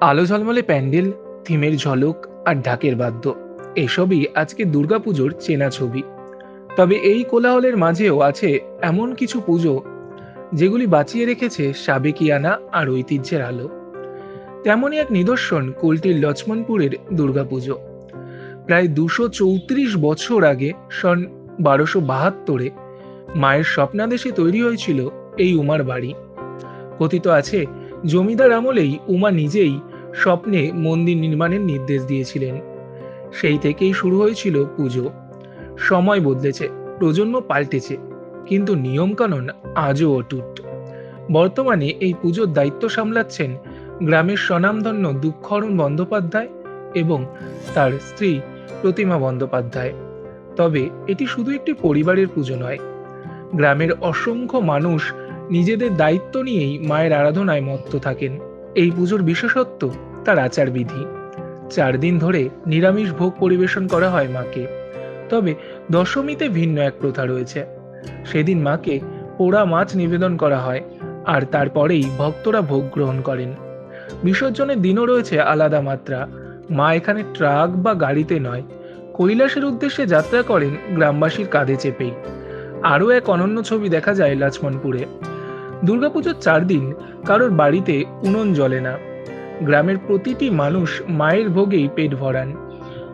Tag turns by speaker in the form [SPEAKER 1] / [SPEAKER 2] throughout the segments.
[SPEAKER 1] আলো ঝলমলে প্যান্ডেল, থিমের ঝলক আর ঢাকের বাদ্য। এসবই আজকে দুর্গাপুজোর চেনা ছবি। তবে এই কোলাহলের মাঝেও আছে এমন কিছু পুজো যেগুলি বাঁচিয়ে রেখেছে সাবেকিয়ানা আর ঐতিহ্যের আলো। তেমনই এক নিদর্শন কুলটির লক্ষ্মণপুরের দুর্গাপুজো। প্রায় দুশো চৌত্রিশ বছর আগে সন বারোশো বাহাত্তরে মায়ের স্বপ্নাদেশে তৈরি হয়েছিল এই উমার বাড়ি। কথিত আছে, জমিদার আমলেই উমা নিজেই স্বপ্নে মন্দির নির্মাণের নির্দেশ দিয়েছিলেন। সেই থেকেই শুরু হয়েছিল পুজো। সময় বদলেছে, প্রজন্ম পাল্টেছে, কিন্তু নিয়মকানুন আজও অটুট। বর্তমানে এই পুজোর দায়িত্ব সামলাচ্ছেন গ্রামের স্বনামধন্য দুঃখরণ বন্দ্যোপাধ্যায় এবং তার স্ত্রী প্রতিমা বন্দ্যোপাধ্যায়। তবে এটি শুধু একটি পরিবারের পুজো নয়, গ্রামের অসংখ্য মানুষ নিজেদের দায়িত্ব নিয়েই মায়ের আরাধনায় মত্ত থাকেন। এই পুজোর বিশেষত্ব তার আচারবিধি। চার দিন ধরে নিরামিষ ভোগ পরিবেশন করা হয় মাকে। তবে দশমীতে ভিন্ন এক প্রথা রয়েছে। সেদিন মাকে পোড়া মাছ নিবেদন করা হয় আর তারপরেই ভক্তরা ভোগ গ্রহণ করেন। বিসর্জনের দিনও রয়েছে আলাদা মাত্রা। মা এখানে ট্রাক বা গাড়িতে নয়, কৈলাসের উদ্দেশ্যে যাত্রা করেন গ্রামবাসীর কাঁধে চেপেই। আরও এক অনন্য ছবি দেখা যায় লক্ষ্মণপুরে দুর্গাপুজোর চার দিন কারোর বাড়িতে উনুন জ্বলে না। গ্রামের প্রতিটি মানুষ মায়ের ভোগেই পেট ভরান।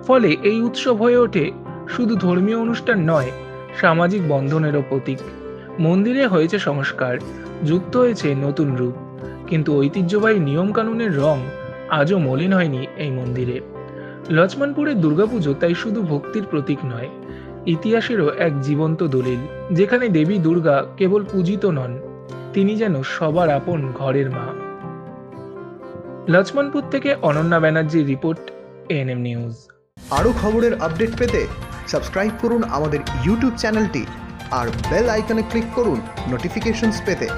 [SPEAKER 1] ফলে এই উৎসব হয়ে ওঠে শুধু ধর্মীয় অনুষ্ঠান নয়, সামাজিক বন্ধনেরও প্রতীক। মন্দিরে হয়েছে সংস্কার, যুক্ত হয়েছে নতুন রূপ। কিন্তু ঐতিহ্যবাহী নিয়মকানুনের রং আজও মলিন হয়নি এই মন্দিরে। লক্ষ্মণপুরের দুর্গাপুজো তাই শুধু ভক্তির প্রতীক নয়, ইতিহাসেরও এক জীবন্ত দলিল, যেখানে দেবী দুর্গা কেবল পূজিত নন। তিনি যেন সবার আপন ঘরের মা। লক্ষ্মণপুর থেকে অনন্যা ব্যানার্জির রিপোর্ট এএনএম নিউজ
[SPEAKER 2] আরও খবরের আপডেট পেতে সাবস্ক্রাইব করুন আমাদের ইউটিউব চ্যানেলটি আর বেল আইকনে ক্লিক করুন নোটিফিকেশনস পেতে।